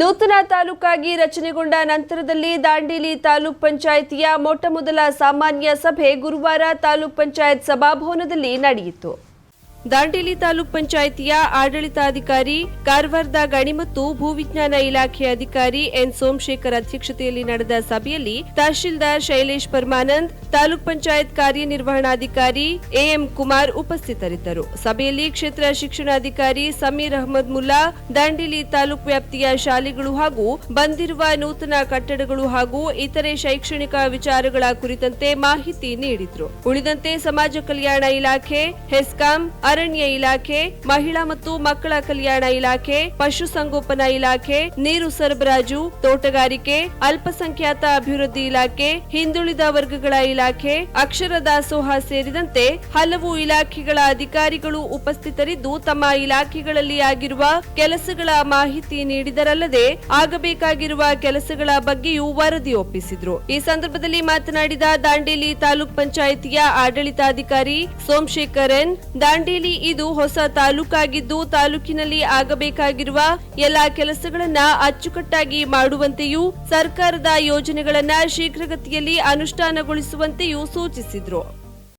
ನೂತನ ತಾಲೂಕಾಗಿ ರಚನೆಗೊಂಡ ನಂತರದಲ್ಲಿ ದಾಂಡೇಲಿ ತಾಲೂಕ್ ಪಂಚಾಯಿತಿಯ ಮೊಟ್ಟಮೊದಲ ಸಾಮಾನ್ಯ ಸಭೆ ಗುರುವಾರ ತಾಲೂಕ್ ಪಂಚಾಯತ್ ಸಭಾಭವನದಲ್ಲಿ ನಡೆಯಿತು. ದಾಂಡೇಲಿ ತಾಲೂಕ್ ಪಂಚಾಯಿತಿಯ ಆಡಳಿತಾಧಿಕಾರಿ, ಕಾರವಾರದ ಗಣಿ ಮತ್ತು ಭೂವಿಜ್ಞಾನ ಇಲಾಖೆ ಅಧಿಕಾರಿ ಎನ್ ಸೋಮಶೇಖರ್ ಅಧ್ಯಕ್ಷತೆಯಲ್ಲಿ ನಡೆದ ಸಭೆಯಲ್ಲಿ ತಹಶೀಲ್ದಾರ್ ಶೈಲೇಶ್ ಪರಮಾನಂದ್ ತಾಲೂಕ್ ಪಂಚಾಯತ್ ಕಾರ್ಯನಿರ್ವಹಣಾಧಿಕಾರಿ ಎಎಂ ಕುಮಾರ್ ಉಪಸ್ಥಿತರಿದ್ದರು. ಸಭೆಯಲ್ಲಿ ಕ್ಷೇತ್ರ ಶಿಕ್ಷಣಾಧಿಕಾರಿ ಸಮೀರ್ ಅಹಮದ್ ಮುಲ್ಲಾ, ದಾಂಡೇಲಿ ತಾಲೂಕ್ ವ್ಯಾಪ್ತಿಯ ಶಾಲೆಗಳು ಹಾಗೂ ಬಂದಿರುವ ನೂತನ ಕಟ್ಟಡಗಳು ಹಾಗೂ ಇತರೆ ಶೈಕ್ಷಣಿಕ ವಿಚಾರಗಳ ಕುರಿತಂತೆ ಮಾಹಿತಿ ನೀಡಿದ್ರು. ಉಳಿದಂತೆ ಸಮಾಜ ಕಲ್ಯಾಣ ಇಲಾಖೆ, ಹೆಸ್ಕಾಂ, ಅರಣ್ಯ ಇಲಾಖೆ, ಮಹಿಳಾ ಮತ್ತು ಮಕ್ಕಳ ಕಲ್ಯಾಣ ಇಲಾಖೆ ಪಶುಸಂಗೋಪನಾ ಇಲಾಖೆ, ನೀರು ಸರಬರಾಜು, ತೋಟಗಾರಿಕೆ, ಅಲ್ಪಸಂಖ್ಯಾತ ಅಭಿವೃದ್ಧಿ ಇಲಾಖೆ, ಹಿಂದುಳಿದ ವರ್ಗಗಳ ಇಲಾಖೆ ಅಕ್ಷರ ದಾಸೋಹ ಸೇರಿದಂತೆ ಹಲವು ಇಲಾಖೆಗಳ ಅಧಿಕಾರಿಗಳು ಉಪಸ್ಥಿತರಿದ್ದು ತಮ್ಮ ಇಲಾಖೆಗಳಲ್ಲಿ ಆಗಿರುವ ಕೆಲಸಗಳ ಮಾಹಿತಿ ನೀಡಿದರಲ್ಲದೆ ಆಗಬೇಕಾಗಿರುವ ಕೆಲಸಗಳ ಬಗ್ಗೆಯೂ ವರದಿ ಒಪ್ಪಿಸಿದ್ರು. ಈ ಸಂದರ್ಭದಲ್ಲಿ ಮಾತನಾಡಿದ ದಾಂಡೇಲಿ ತಾಲೂಕ್ ಪಂಚಾಯಿತಿಯ ಆಡಳಿತಾಧಿಕಾರಿ ಸೋಮಶೇಖರ್ ಎನ್, ದಾಂಡೇಲಿ ಇದು ಹೊಸ ತಾಲೂಕಾಗಿದ್ದು ತಾಲೂಕಿನಲ್ಲಿ ಆಗಬೇಕಾಗಿರುವ ಎಲ್ಲಾ ಕೆಲಸಗಳನ್ನ ಅಚ್ಚುಕಟ್ಟಾಗಿ ಮಾಡುವಂತೆಯೂ ಸರ್ಕಾರದ ಯೋಜನೆಗಳನ್ನ ಶೀಘ್ರಗತಿಯಲ್ಲಿ ಅನುಷ್ಠಾನಗೊಳಿಸುವಂತೆಯೂ ಸೂಚಿಸಿದ್ರು